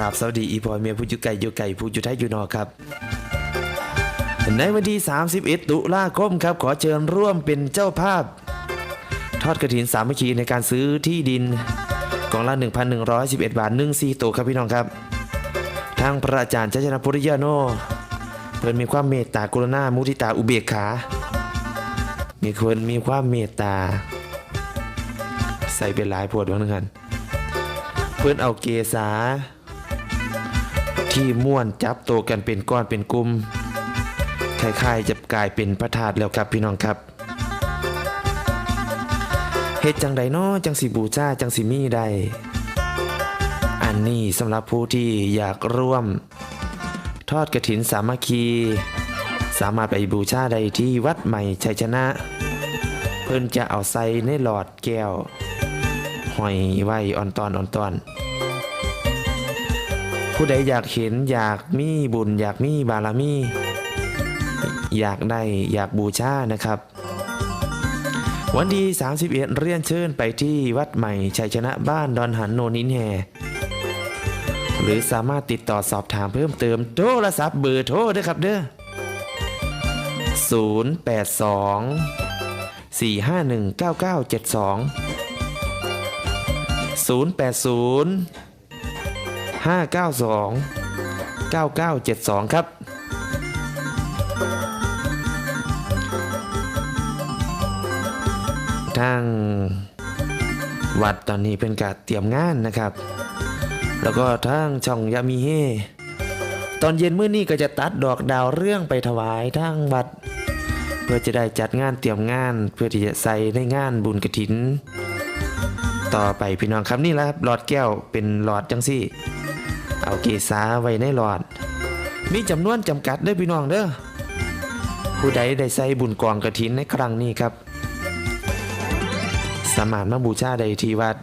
ราบสวัสดีอีพอยเมียผู้อยู่ไก่อยู่ไก่ผู้อยู่ไทยอยู่นอครับ ในวันที่ 31 ตุลาคมครับ ขอเชิญร่วมเป็นเจ้าภาพ ทอดกระถินสามัคคีในการซื้อที่ดินกองละ 1,111 บาท1 4ตัวครับพี่น้องครับ ทางพระอาจารย์ชัชนะพุริยาโนเพิ่นมีความเมตตากรุณามุทิตาอุเบกขา มีคนมีความเมตตา ใส่เป็นหลายพวดว่านึงกันเพื่อนเอาเกษา ที่ม่วนจับโตวกันเป็นก้อนเป็นกลุ่มคล้ายๆจะกลายเป็นพระธาตุแล้วครับพี่น้องครับเฮ็ดจังใดน้อจังสิบูชาจังสิมีใดอันนี้สำหรับผู้ที่อยากร่วม ทอดกระถินสามัคคี สามารถไปบูชาได้ที่วัดใหม่ชัยชนะ เพิ่นจะเอาใส่ในหลอดแก้วห้อยไว้อ่อนตอนอ่อนตอน ผู้ใดอยากเห็นอยากมีบุญ อยากมีบารมี อยากได้อยากบูชานะครับ วันที่31 เรียนเชิญไปที่วัดใหม่ชัยชนะบ้านดอนหันโนนินแฮหรือสามารถติดต่อสอบถามเพิ่มเติมโทรศัพท์เบอร์โทรด้วยครับเด้อ082 451 9972 080 592 9972 ครับทางวัดตอนนี้เป็นการเตรียมงานนะครับ แล้วก็ทางช่องยามีเฮตอนเย็นมื้อนี้ก็จะตัดดอกดาวเรื่องไปถวายทางวัด เพื่อจะได้จัดงานเตรียมงาน เพื่อที่จะใส่ในงานบุญกระถิน ต่อไปพี่น้องครับนี่แหละครับหลอดแก้วเป็นหลอดจังซี่ เอาเกษาไว้ในหลอด มีจำนวนจำกัดเด้อพี่น้องเด้อผู้ใดได้ใส่บุญกองกระถินในครั้งนี้ครับ สามารถมาบูชาได้ที่วัด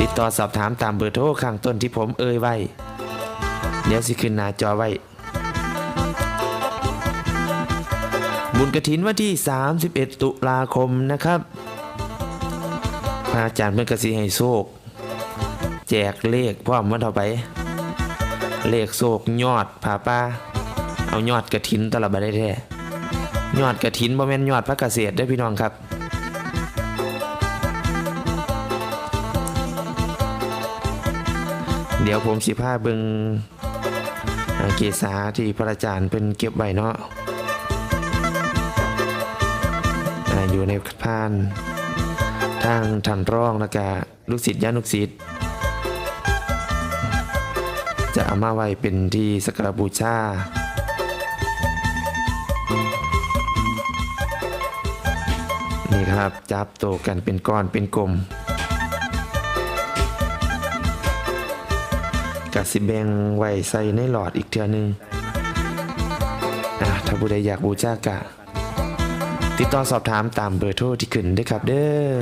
ติดต่อสอบถามตามเบอร์โทรข้างต้นที่ผมเอ่ยไว้ เดี๋ยวสิขึ้นหน้าจอไว้ บุญกระถินวันที่ 31 ตุลาคมนะครับ ระอาจารย์เมื่อกสิให้โชคแจกเลขพร้อมวันต่อไป เลขโศกยอดผาป้า เอายอดกระถินตลอดไปได้แท้ยอดกระถินบ่แม่นยอดพระเกษตรได้พี่น้องครับเดี๋ยวผมสิพาเบิงเกษาที่พระอาจารย์เป็นเก็บไว้เนาะอ่าอยู่ในพาน ทางทันร่องแล้วก็ลูกศิษย์ญาณลูกศิษย์จะเอามาไว้เป็นที่สักการบูชานี่ครับจับโตกันเป็นก้อนเป็นกลมกสิแบงไว้ใส่ในหลอดอีกเทื่อนึงอะถ้าผู้ใดอยากบูชากะ ติดต่อสอบถามตามเบอร์โทรที่ขึ้นด้ครับเด้อ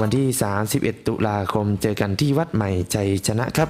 วันที่ 31 ตุลาคมเจอกันที่วัดใหม่ใจชนะครับ